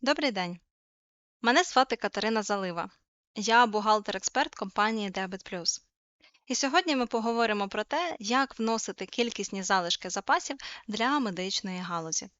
Добрий день. Мене звати Катерина Залива. Я бухгалтер-експерт компанії Debit. І сьогодні ми поговоримо про те, як вносити кількісні залишки запасів для медичної галузі.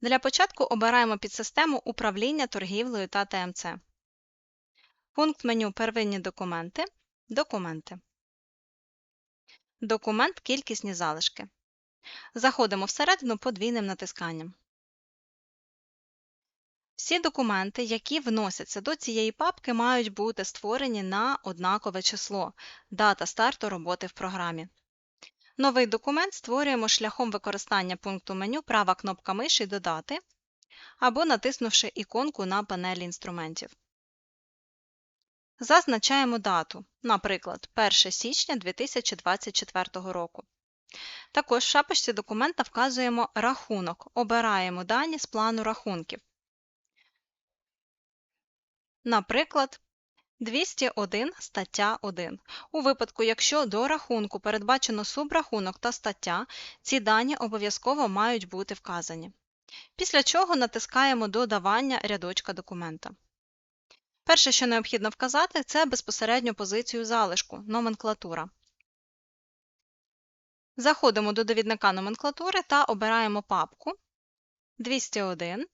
Для початку обираємо підсистему управління торгівлею та ТМЦ. Пункт меню Первинні документи. Документи. Документ Кількісні залишки. Заходимо всередину подвійним натисканням. Всі документи, які вносяться до цієї папки, мають бути створені на однакове число дата старту роботи в програмі. Новий документ створюємо шляхом використання пункту меню права кнопка миші Додати або натиснувши іконку на панелі інструментів. Зазначаємо дату, наприклад, 1 січня 2024 року. Також в шапочці документа вказуємо рахунок, обираємо дані з плану рахунків. Наприклад, 201 стаття 1. У випадку, якщо до рахунку передбачено субрахунок та стаття, ці дані обов'язково мають бути вказані. Після чого натискаємо Додавання рядочка документа. Перше, що необхідно вказати, це безпосередньо позицію залишку номенклатура. Заходимо до довідника номенклатури та обираємо папку 201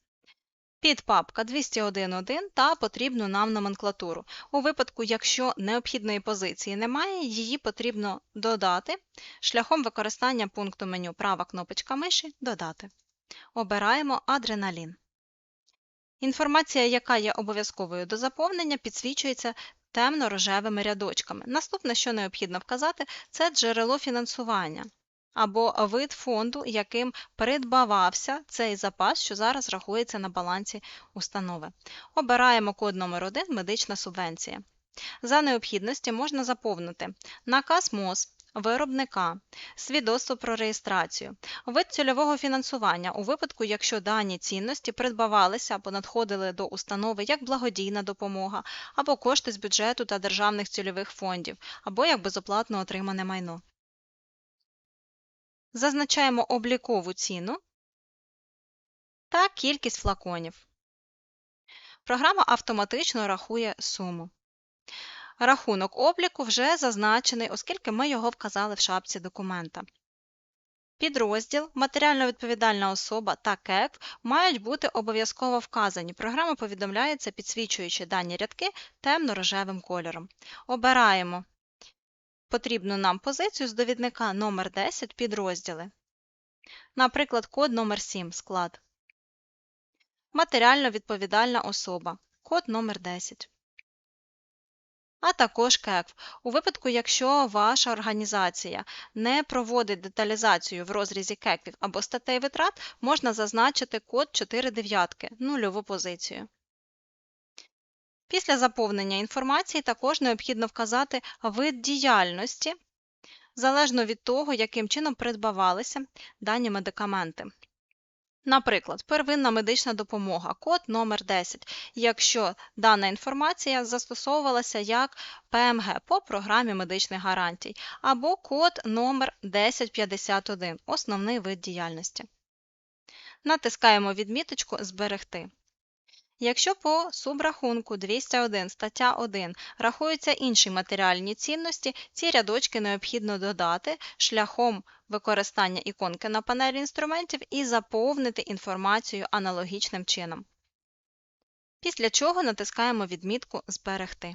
підпапка 201.1 та потрібну нам номенклатуру. У випадку, якщо необхідної позиції немає, її потрібно додати шляхом використання пункту меню права кнопочка миші Додати. Обираємо адреналін. Інформація, яка є обов'язковою до заповнення, підсвічується темно-рожевими рядочками. Наступне, що необхідно вказати, це джерело фінансування або вид фонду, яким придбавався цей запас, що зараз рахується на балансі установи. Обираємо код номер 1 медична субвенція. За необхідності можна заповнити наказ МОЗ, виробника, свідоцтво про реєстрацію, вид цільового фінансування у випадку, якщо дані цінності придбавалися або надходили до установи як благодійна допомога, або кошти з бюджету та державних цільових фондів, або як безоплатно отримане майно. Зазначаємо облікову ціну та кількість флаконів. Програма автоматично рахує суму. Рахунок обліку вже зазначений, оскільки ми його вказали в шапці документа. Підрозділ, матеріально відповідальна особа та КЕК мають бути обов'язково вказані. Програма повідомляється, підсвічуючи дані рядки темно-рожевим кольором. Обираємо потрібну нам позицію з довідника номер 10 підрозділи. Наприклад, код номер 7 склад. Матеріально відповідальна особа. Код номер 10. А також КЕКВ. У випадку, якщо ваша організація не проводить деталізацію в розрізі КЕКВів або статей витрат, можна зазначити код 4 дев'ятки, нульову позицію. Після заповнення інформації також необхідно вказати вид діяльності, залежно від того, яким чином придбавалися дані медикаменти. Наприклад, первинна медична допомога, код номер 10 якщо дана інформація застосовувалася як ПМГ по програмі медичних гарантій, або код номер 1051 основний вид діяльності. Натискаємо відміточку Зберегти. Якщо по субрахунку 201 стаття 1 рахуються інші матеріальні цінності, ці рядочки необхідно додати шляхом використання іконки на панелі інструментів і заповнити інформацію аналогічним чином. Після чого натискаємо відмітку Зберегти.